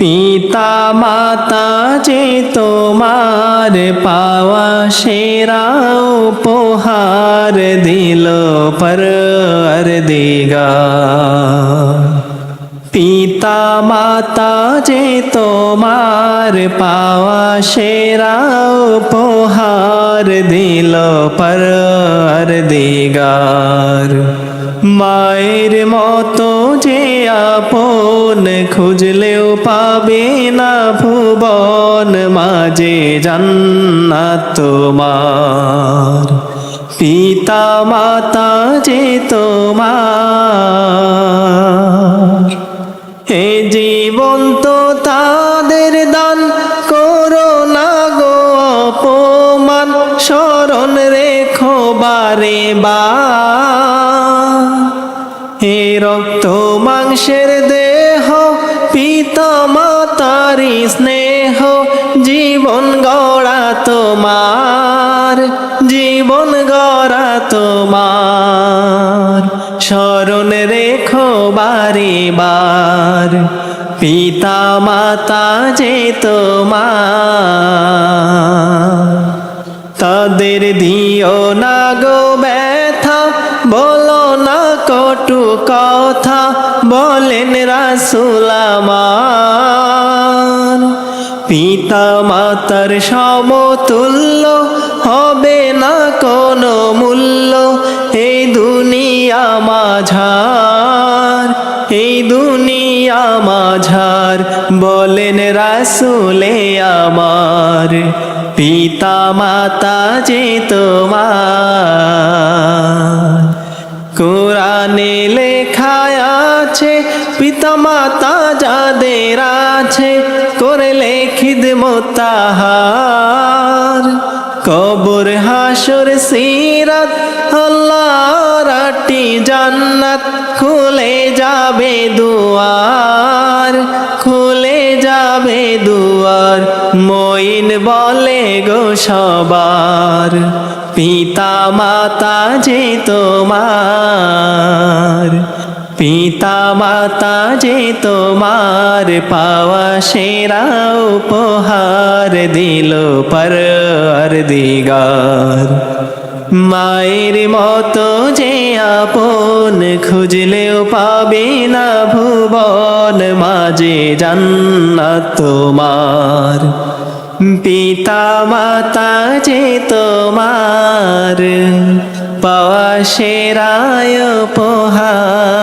পিতা মাতা যে তোমার পাওয়া সেরা উপহার দিল পর দিগা পিতা মাতা যে তোমার পাওয়া সেরা উপহার দিল পর দিগার মায়ের মতো যে আপন খুঁজলেও পাবে না ভুবন, মাঝে জান্নাত তোমার। পিতা মাতা যে তোমার। হে জীবন তো তাদের দান করো না গো অপমান, স্মরণ রেখো বারে বা হে রক্ত মাংসের দেহ স্নেহ জীবন গড়া তোমার, জীবন গড়া তোমার। স্মরণ রেখো বারে বার, পিতা মাতা যে তোমার। তাদের দিও না গো ব্যথা, বলো না কটু কথা, বলেন রাসুলামার পিতা মাতার সমতুল্য হবে না কোনো মূল্য। এই দুনিয়া মাঝার, এই দুনিয়া মাঝার বলেন রাসুলে আমার, পিতা মাতা যে তোমার। আছে পিতা মাতা যাদের আছে, করলে খিদমত তাহার কবর, হাসর, সিরাত, আল্লাহর আটি জান্নাত, খুলে যাবে দুয়ার, খুলে যাবে দুয়ার মইন বলে গো সবার। পিতা মাতা যে তোমার পিতা মাতা যে তোমার পাওয়া সেরা উপহার দিল পর দিগার মায়ের মতো যে আপন খুঁজলেও পাবে না ভুবন, মাঝে জান্নাত তোমার। পিতা মাতা যে তোমার পাওয়া সেরায় উপহার